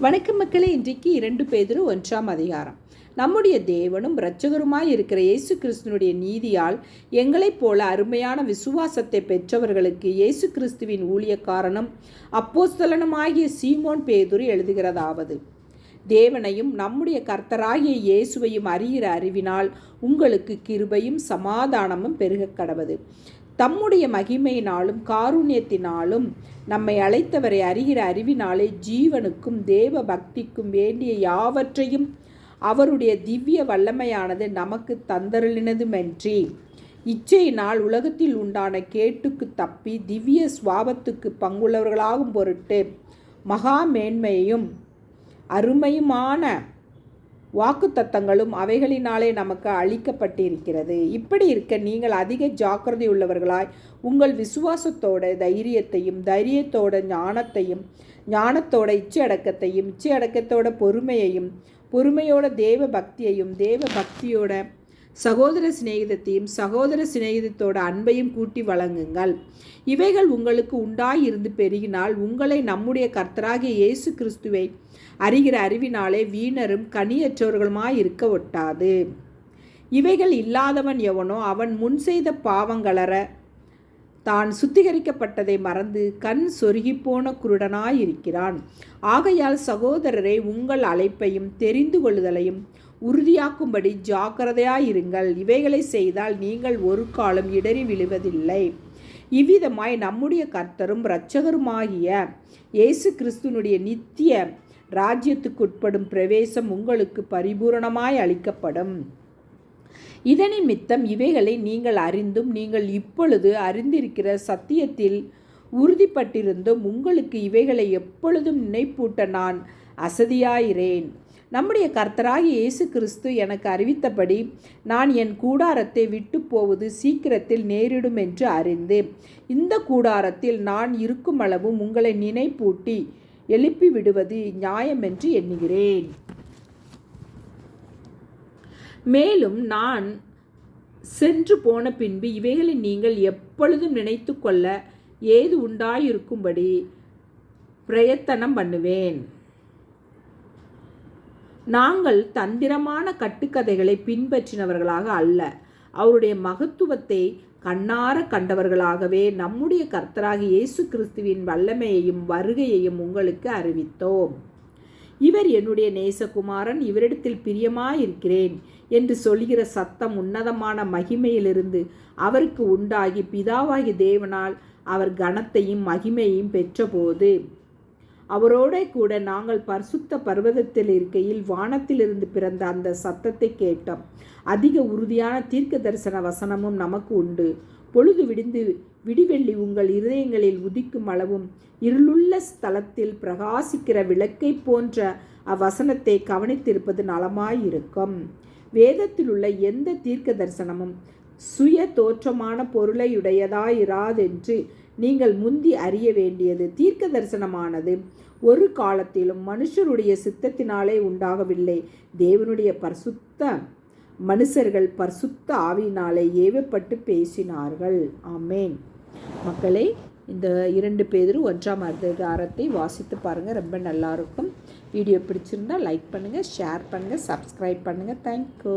வணக்கம் மக்களே இன்றைக்கு இரண்டு பேதிரு ஒன்றாம் அதிகாரம். நம்முடைய தேவனும் இரட்சகருமாய் இருக்கிற இயேசு கிறிஸ்துனுடைய நீதியால் எங்களைப் போல அருமையான விசுவாசத்தை பெற்றவர்களுக்கு இயேசு கிறிஸ்துவின் ஊழியக்காரனும் அப்போஸ்தலனுமாகிய சீமோன் பேதுரு எழுதுகிறதாவது தேவனையும் நம்முடைய கர்த்தராகிய இயேசுவையும் அறிகிற அறிவினால் உங்களுக்கு கிருபையும் சமாதானமும் பெருக கடவது தம்முடைய மகிமையினாலும் காருண்யத்தினாலும் நம்மை அழைத்தவரை அறிகிற அறிவினாலே ஜீவனுக்கும் தேவ பக்திக்கும் வேண்டிய யாவற்றையும் அவருடைய திவ்ய வல்லமையானது நமக்கு தந்தருளினதுமன்றி இச்சையினால் உலகத்தில் உண்டான கேட்டுக்கு தப்பி திவ்ய சுவாபத்துக்கு பங்குள்ளவர்களாகும் பொருட்டு மகா மேன்மையும் அருமையுமான வாக்கு தத்தங்களும் அவைகளினாலே நமக்கு அளிக்கப்பட்டிருக்கிறது. இப்படி இருக்க நீங்கள் அதிக ஜாக்கிரதை உள்ளவர்களாய் உங்கள் விசுவாசத்தோட தைரியத்தையும் தைரியத்தோட ஞானத்தையும் ஞானத்தோட இச்சை அடக்கத்தையும் இச்சை அடக்கத்தோட பொறுமையையும் பொறுமையோட தேவ பக்தியையும் தேவ பக்தியோட சகோதர சிநேகிதத்தையும் சகோதர சிநேகிதத்தோட அன்பையும் கூட்டி வழங்குங்கள். இவைகள் உங்களுக்கு உண்டாயிருந்து பெருகினால் உங்களை நம்முடைய கர்த்தராகிய இயேசு கிறிஸ்துவை அறிகிற அறிவினாலே வீணரும் கனியற்றவர்களுமாய் இருக்க ஒட்டாது. இவைகள் இல்லாதவன் எவனோ அவன் முன் செய்த பாவங்களற தான் சுத்திகரிக்கப்பட்டதை மறந்து கண் சொருகிப்போன குருடனாயிருக்கிறான். ஆகையால் சகோதரரை உங்கள் அழைப்பையும் தெரிந்து கொள்ளுதலையும் உறுதியாக்கும்படி ஜாக்கிரதையாயிருங்கள். இவைகளை செய்தால் நீங்கள் ஒரு காலம் இடறி விழுவதில்லை. இவ்விதமாய் நம்முடைய கர்த்தரும் இரட்சகருமாகிய இயேசு கிறிஸ்துனுடைய நித்திய ராஜ்யத்துக்குட்படும் பிரவேசம் உங்களுக்கு பரிபூரணமாய் அளிக்கப்படும். இதனிமித்தம் இவைகளை நீங்கள் அறிந்தும் நீங்கள் இப்பொழுது அறிந்திருக்கிற சத்தியத்தில் உறுதிப்பட்டிருந்தும் உங்களுக்கு இவைகளை எப்பொழுதும் நினைப்பூட்ட நான் அசதியாயிரேன் நம்முடைய கர்த்தராகி இயேசு கிறிஸ்து எனக்கு அறிவித்தபடி நான் என் கூடாரத்தை விட்டு போவது சீக்கிரத்தில் நேரிடும் என்று அறிந்து இந்த கூடாரத்தில் நான் இருக்கும் அளவும் உங்களை நினைப்பூட்டி எழுப்பி விடுவது நியாயம் என்று எண்ணுகிறேன். மேலும் நான் சென்று போன பின்பு இவைகளை நீங்கள் எப்பொழுதும் நினைத்து கொள்ள ஏது உண்டாயிருக்கும்படி பிரயத்தனம் பண்ணுவேன். நாங்கள் தந்திரமான கட்டுக்கதைகளை பின்பற்றினவர்களாக அல்ல. அவருடைய மகத்துவத்தை கண்ணார கண்டவர்களாகவே நம்முடைய கர்த்தராக இயேசு கிறிஸ்துவின் வல்லமையையும் வருகையையும் உங்களுக்கு அறிவித்தோம். இவர் என்னுடைய நேசகுமாரன் இவரிடத்தில் பிரியமாயிருக்கிறேன். என்று சொல்கிற சத்தம் உன்னதமான மகிமையிலிருந்து அவருக்கு உண்டாகி பிதாவாகி தேவனால் அவர் கனத்தையும் மகிமையையும் பெற்றபோது. அவரோட கூட நாங்கள் பரிசுத்த பர்வதத்தில் இருக்கையில் வானத்திலிருந்து பிறந்த அந்த சத்தத்தை கேட்டோம். அதிக உறுதியான தீர்க்க தரிசன வசனமும் நமக்கு உண்டு. பொழுது விடிந்து விடிவெள்ளி உங்கள் இருதயங்களில் உதிக்கும் அளவும் இருளுள்ள ஸ்தலத்தில் பிரகாசிக்கிற விளக்கை போன்ற அவ்வசனத்தை கவனித்திருப்பது நலமாயிருக்கும். வேதத்தில் உள்ள எந்த தீர்க்க தரிசனமும் சுய தோற்றமான பொருளையுடையதாயிராதென்று நீங்கள் முந்தி அறிய வேண்டியது. தீர்க்க தரிசனமானது ஒரு காலத்திலும் மனுஷருடைய சித்தத்தினாலே உண்டாகவில்லை. தேவனுடைய பரிசுத்த மனுஷர்கள் பரிசுத்த ஆவியினாலே ஏவப்பட்டு பேசினார்கள். ஆமேன். மக்களே இந்த இரண்டு பேரும் ஒன்றாம் அதிகாரத்தை வாசித்து பாருங்கள் ரொம்ப நல்லாயிருக்கும். வீடியோ பிடிச்சிருந்தால் லைக் பண்ணுங்கள் ஷேர் பண்ணுங்கள் சப்ஸ்கிரைப் பண்ணுங்கள் தேங்க்யூ